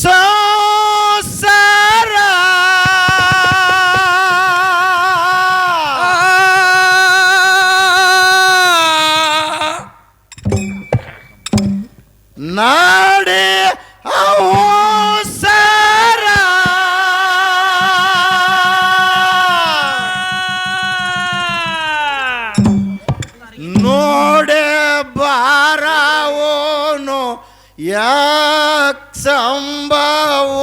ಸಂಸಾರ ನಾಡೆ ಸಾರ ನೋಡೆ ಬಾರಾವೋನು ಯಾ ಸಂಭವೋರ.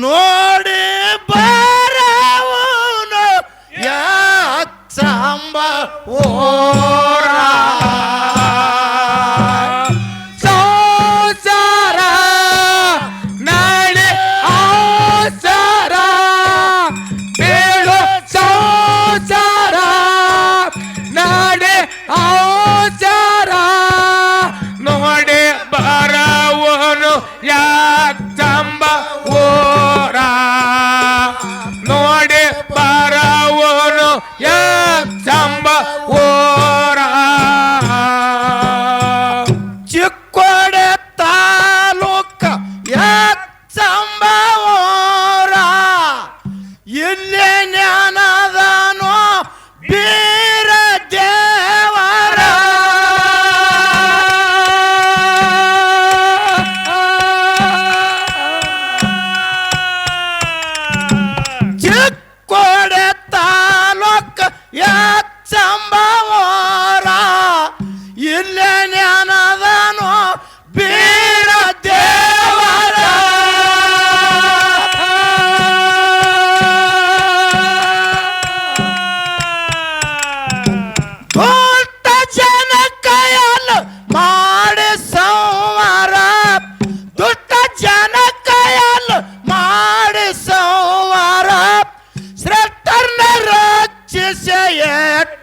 ನೋಡಿ ಬಾರವನು ಯಾ ಸಂಭವೋ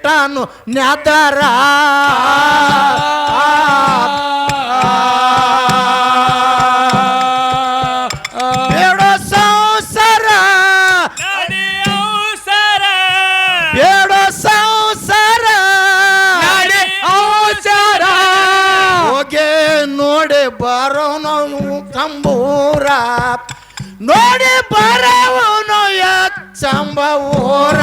ನೆಟ್ಟಾನು ನ್ಯಾದರ. ಬೇಡೋ ಸಂಸಾರ. ಬೇಡೋ ಸಂಸಾರ. ಹೋಗೆ ನೋಡಿ ಬರೋನು ಕಂಬೂರ. ನೋಡಿ ಬರೋನು ಚಂಬ ಊರ.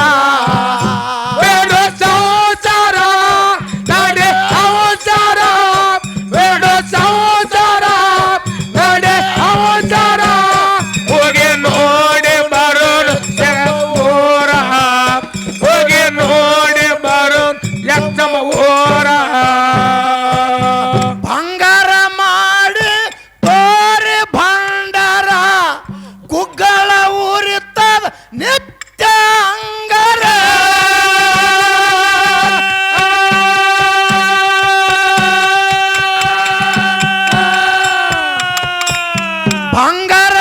ಬಂಗಾರ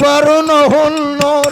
বরণ হল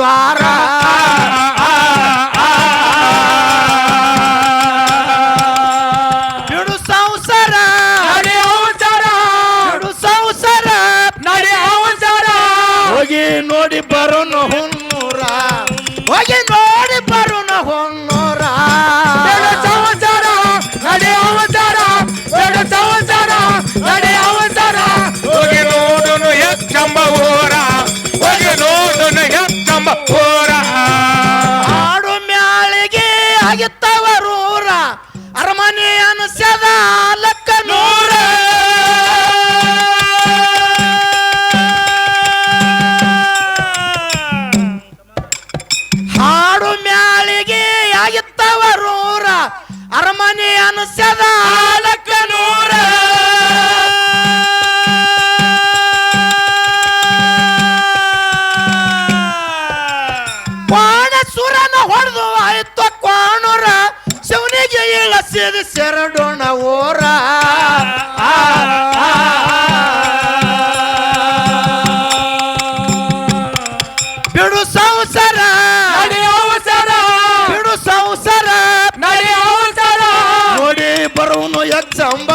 ದ್ವಾರ. ಬಿಡು ಸಂಸಾರ. ಬಿಡು ಸಂಸಾರ. ನಡೆ ಹೋಗಿ ನೋಡಿ ಬರೋಣ ಹೊನ್ನೂರ ಹೋಗಿ ನೋಡಿ ಬರೋಣ ಹೊನ್ನೂರ ಸಂಸಾರ ನಡೆಯ ಸಂಸಾರ ನಡೆ What? a ಹೊಡೆದು ಆಯ್ತು ಕ್ವಾಣುರ. ಶಿವನಿಗೆ ಇಳಿಸಿದ ಸೆರಡೋಣ ಓರ. ಬಿಡು ಸಂಸಾರ. ನಡೆ ಅವತಾರ ಬಿಡು ಸಂಸಾರ. ನಡೆ ಅವತಾರ ನೋಡಿ ಬರುವನು ಯಕ್ಷಂಬ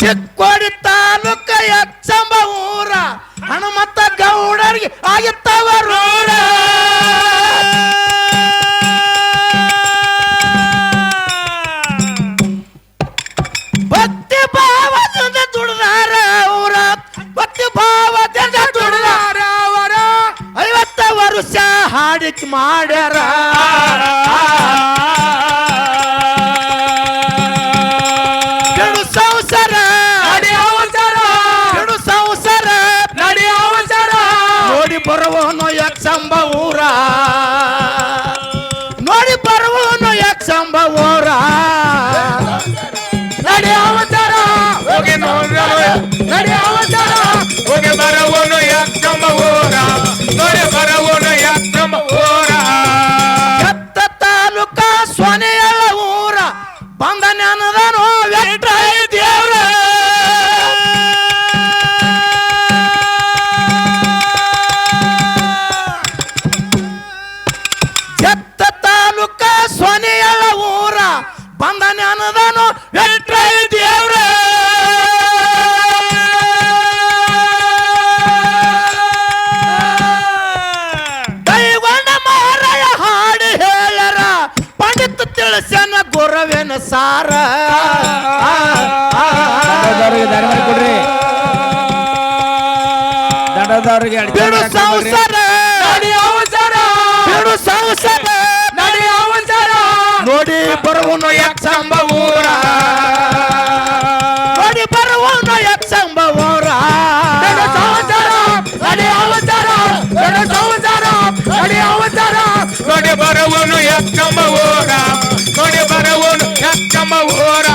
ಚಿಕ್ಕೋಡಿ ತಾಲೂಕ ಯಕ್ಷಂಬ ಊರ ಹನುಮತ್ತ ಗೌಡರಿಗೆ ಆಗಿತ್ತವರು ಭಕ್ತಿ ಭಾವದಿಂದ ದುಡ್ದಾರ ಅವರ, ಭಕ್ತಿ ಭಾವದಿಂದ ದುಡ್ದಾರ ಅವರ. ಐವತ್ತ ವರ್ಷ ಹಾಡಿಕ್ ಮಾಡ್ಯಾರ. honra ಗುರವೇನ ಸಾರ. ಕೊಡ್ರಿ. ದಂಡದವ್ರಿಗೆ ಬಿಡು. ಸಂಸಾರ. ಬಿಡು ಸಂಸಾರ. ನೋಡಿ ಬರುವನು ಊರ. ನೋಡಿ ಬರುವನು ಯಕ್ಷಂಬ ಊರ. ನಡೆ ಅಡಿ ಅವತಾರ ನಡೆ ಸಂವತ್ಸರ ಅಡಿ ಅವತಾರ. ನೋಡಿ ಬರುವನು ಊರ. ನೋಡಿ ಬರುವನು ಊರ.